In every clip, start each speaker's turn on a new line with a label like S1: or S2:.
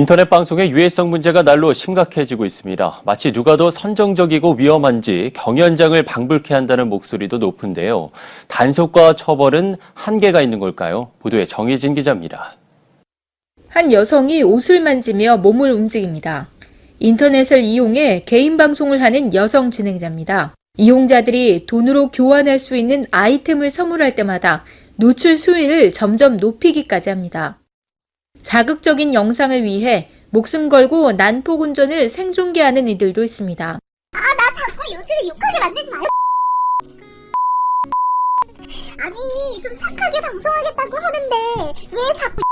S1: 인터넷 방송의 유해성 문제가 날로 심각해지고 있습니다. 마치 누가 더 선정적이고 위험한지 경연장을 방불케 한다는 목소리도 높은데요. 단속과 처벌은 한계가 있는 걸까요? 보도에 정혜진 기자입니다.
S2: 한 여성이 옷을 만지며 몸을 움직입니다. 인터넷을 이용해 개인 방송을 하는 여성 진행자입니다. 이용자들이 돈으로 교환할 수 있는 아이템을 선물할 때마다 노출 수위를 점점 높이기까지 합니다. 자극적인 영상을 위해 목숨 걸고 난폭 운전을 생중계하는 이들도 있습니다.
S3: 자꾸 요즘에 욕하게 만들지 마요. 아니 좀 착하게 방송하겠다고 하는데 왜 자꾸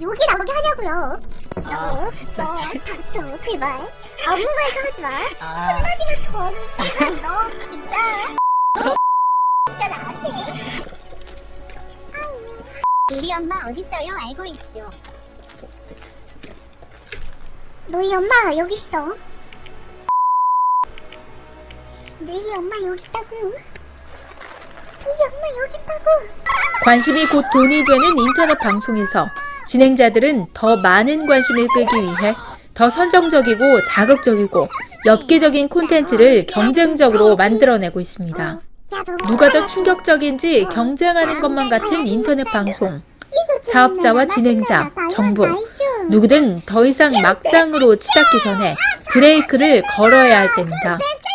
S3: 욕이 나오게 하냐고요. 어, 저 닥쳐 제발 아무 말도 하지 마. 한마디만 더 하면 제발 너 진짜 저 진짜 나한테. 아유, 우리 엄마 어딨어요? 알고 있죠. 너희 엄마 여기 있어. 너희 엄마 여기 있다고. 너희 엄마 여기 있다고.
S2: 관심이 곧 돈이 되는 인터넷 방송에서 진행자들은 더 많은 관심을 끌기 위해 더 선정적이고 자극적이고 엽기적인 콘텐츠를 경쟁적으로 만들어내고 있습니다. 누가 더 충격적인지 경쟁하는 것만 같은 인터넷 방송. 사업자와 진행자, 정부, 누구든 더 이상 막장으로 치닫기 전에 브레이크를 걸어야 할 때입니다.